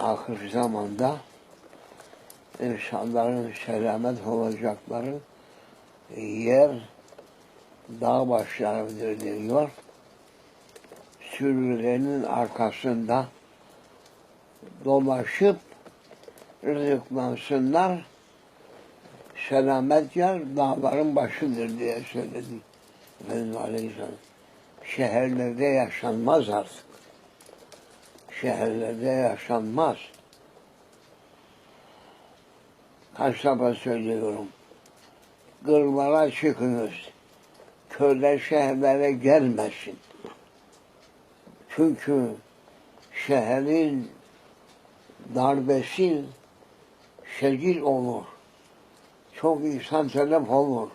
ahir zamanda insanların selamet olacakları yer dağ başlarıdır diyor. Sürülerinin arkasında dolaşıp rızıklansınlar. Selamet yer dağların başıdır diye söyledi Efendimiz Aleyhisselam. Şehirlerde yaşanmaz artık. Şehirlerde yaşanmaz. Kaç defa söylüyorum. Kırlara çıkınız. Köyler şehirlere gelmesin. Çünkü şehrin darbesi şekil olur. Çok insan telef olur.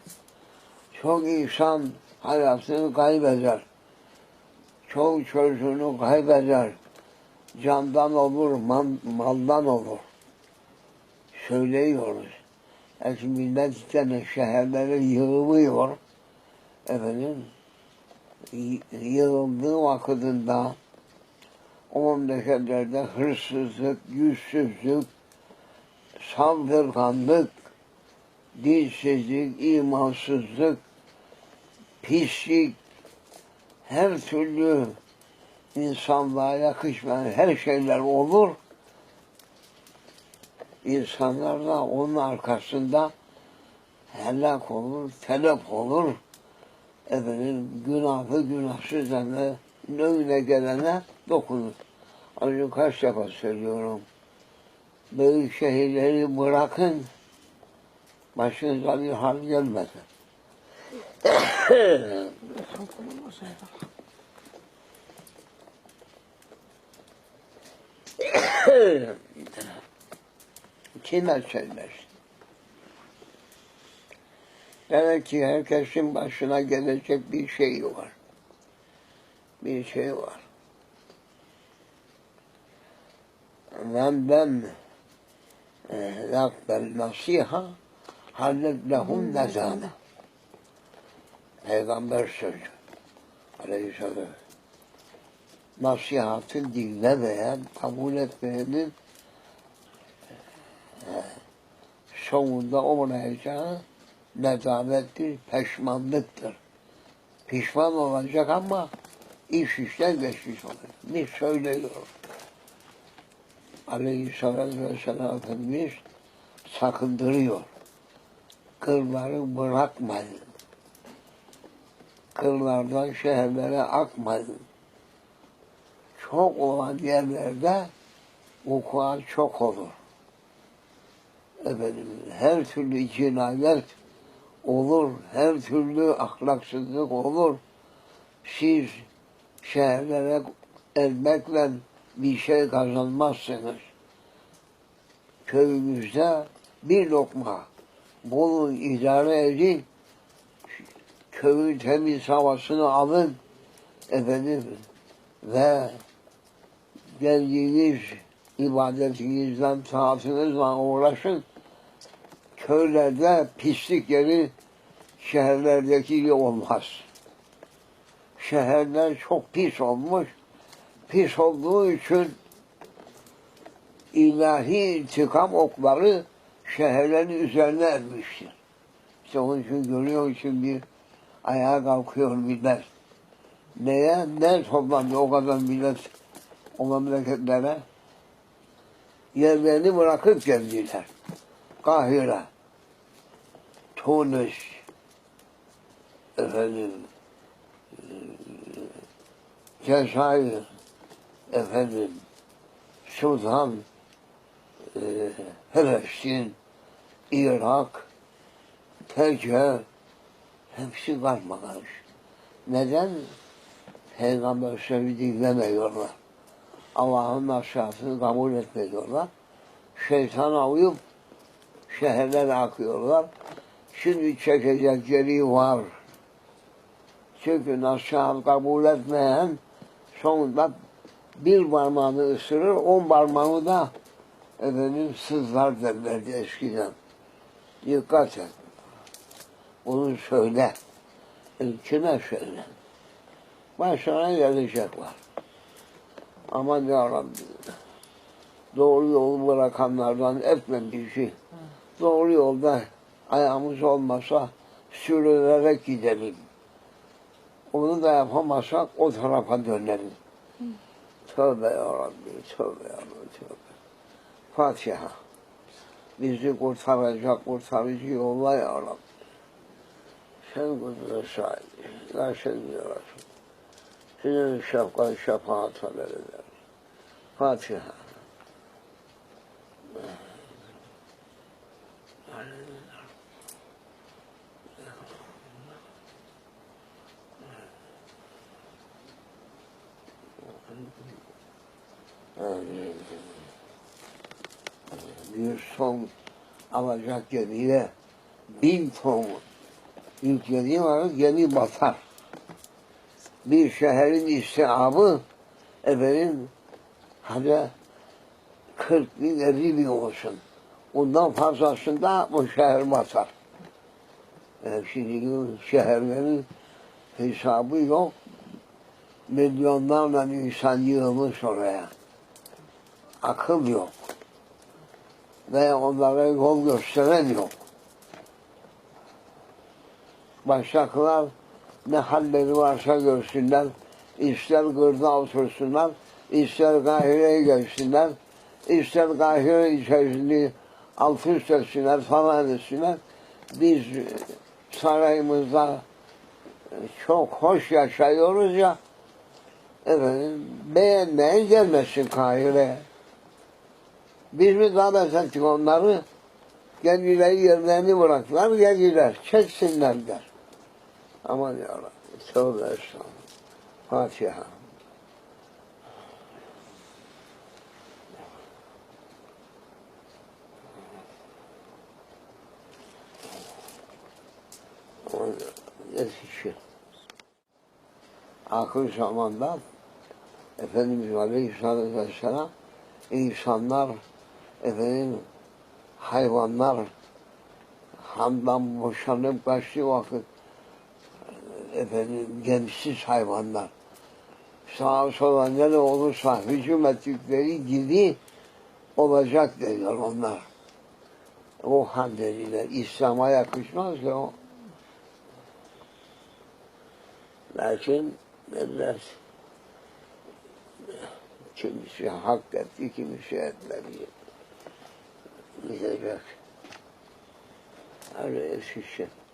Çok insan hayatını kaybeder. Çok çocuğunu kaybeder. Candan olur, man, maldan olur. Söylüyoruz. Eski millet işte şehirlere yığılıyor. Efendim, yığıldığı vakitinde o memleketlerde hırsızlık, yüzsüzlük, saldırganlık, dinsizlik, imansızlık, pislik, her türlü insanlığa yakışmayan her şeyler olur. İnsanlar da onun arkasında helak olur, telef olur. Efendim günahı günahsız da önüne gelene dokunur. Önce kaç defa söylüyorum. Büyük şehirleri bırakın, başınıza bir hal gelmesin. Kime söylersin? Demek ki herkesin başına gelecek bir şey var. Bir şey var. Men ben yakbel nasiha hallet lehum nezame. Peygamber sözü. Aleyhisselam. Nasihatı dinlemeyen, kabul etmeyenin sonunda olacağı nezamettir, peşmanlıktır. Pişman olacak ama iş işten geçmiş olacak. Bir söylüyor. Aleyhisselatü Vesselam Efendimiz sakındırıyor. Kırları bırakmayın. Kırlardan şehirlere akmayın. Çok olan yerlerde vukuat çok olur efendim her türlü cinayet olur, her türlü ahlaksızlık olur. Siz şehirlere elmekle bir şey kazanmazsınız. Köyümüzde bir lokma bunu idare edin, köyün temiz havasını alın efendim ve geldiğiniz ibadetinizden, taatinizle uğraşın. Köylerde pislik yeri şehirlerdeki gibi olmaz. Şehirler çok pis olmuş. Pis olduğu için ilahi intikam okları şehirlerin üzerine ermiştir. İşte onun için görüyor için bir ayağa kalkıyor millet. Neye? Ne toplandı o kadar millet o memleketlere? Yerlerini bırakıp geldiler. Kahire, Tunis, efendim, Cezayir, efendim, Sudan, e, Irak, Tece, hepsi karmakarış. Neden? Peygamber sözü dinlemiyorlar. Allah'ın nasihatını kabul etmiyorlar. Şeytana uyup şehirlere akıyorlar. Şimdi çekecekleri var. Çünkü nasihat kabul etmeyen sonunda bir parmağını ısırır, on parmağını da efendim sızlar derlerdi eskiden. Dikkat et. Bunu söyle. Kime söyle? Başına gelecek var. Aman ya Rabbi. doğru yolu bırakanlardan etme bizi. Doğru yolda ayağımız olmasa sürünerek gidelim. Onu da yapamazsak o tarafa dönelim. Tövbe ya Rabbi, tövbe ya Rabbi, tövbe. Fatiha. Bizi kurtaracak, kurtarıcı yolla ya Rabbi. Sen kudret sahibi, la sen ya Resul. Senin şefkat, şefaat eder. Fatiha. Bir son alacak gemiyle bin ton yüklediği var gemi batar. Bir şehrin istihabı efendim hadi 40 bin 50 bin olsun. Ondan fazlasında bu şehir batar. Yani şimdi şehirlerin hesabı yok. Milyonlarla insan yığılmış oraya. Akıl yok. Ve onlara yol gösteren yok. Başaklar ne halleri varsa görsünler. İster gırda otursunlar, ister Kahire'ye gelsinler, ister Kahire içerisinde alt üst falan etsinler. Biz sarayımızda çok hoş yaşıyoruz ya, efendim beğenmeyen gelmesin Kahire'ye. Biz mi davet ettik onları? Kendileri yerlerini bıraktılar, geldiler, çeksinler der. Aman yarabbim, tövbe estağfurullah. Fatiha. Yetişir. Akıl zamanda Efendimiz Aleyhisselatü Vesselam insanlar, efendim hayvanlar hamdan boşanıp kaçtığı vakit efendim gemsiz hayvanlar sağa sola ne olursa hücum ettikleri gibi olacak diyor onlar. O halleriyle İslam'a yakışmaz ki o. Lakin millet kimisi hak etti, kimisi etmedi. Gidecek. Öyle yetişecek.